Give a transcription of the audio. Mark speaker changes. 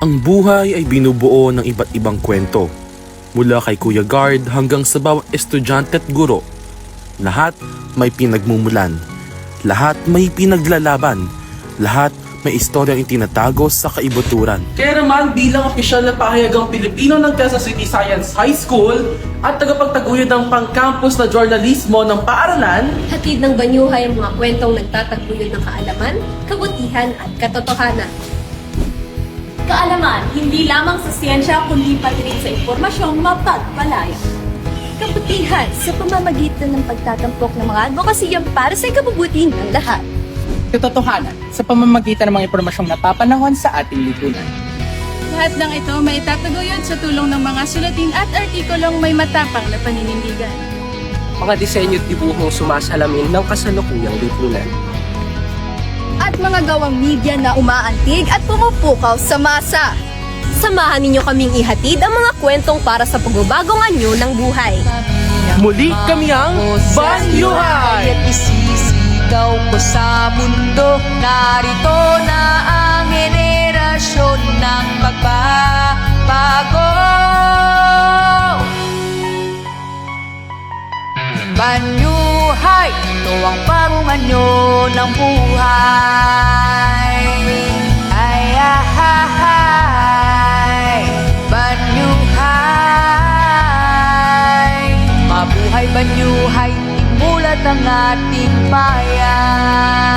Speaker 1: Ang buhay ay binubuo ng iba't ibang kwento. Mula kay Kuya Guard hanggang sa bawat estudyante at guro. Lahat may pinagmumulan. Lahat may pinaglalaban. Lahat may istoryang itinatago sa kaibuturan.
Speaker 2: Kaya naman bilang opisyal na pahayagang Pilipino ng Quezon City Science High School at tagapagtaguyod ng pang-campus na journalismo ng paaralan,
Speaker 3: Hatid ng Banyuhay ang mga kwentong nagtataguyod ng kaalaman, kabutihan at katotohanan.
Speaker 4: Kaalaman, hindi lamang sa siyensya kundi pati rin sa impormasyong mapagpalaya.
Speaker 5: kabutihan sa pamamagitan ng pagtatampok ng mga advokasiyang para sa ikabubuti ng lahat.
Speaker 6: katotohanan sa pamamagitan ng mga impormasyong napapanahon sa ating lipunan.
Speaker 7: Lahat ng ito may itataguyod sa tulong ng mga sulatin at artikulong may matapang na paninindigan.
Speaker 8: mga disenyo at dibuhong sumasalamin ng kasalukuyang lipunan.
Speaker 5: At mga gawang media na umaantig at pumupukaw sa masa.
Speaker 3: Samahan ninyo kaming ihatid ang mga kwentong para sa pagbabagong anyo ng buhay.
Speaker 2: muli kami ang Banyuhay!
Speaker 9: At isisigaw ko sa mundo Narito na ang henerasyon ng magbabago Banyuhay, ito ang ng buhay. Ay, ahahay, Banyuhay. Mabuhay, banyuhay, imulat ang ating bayan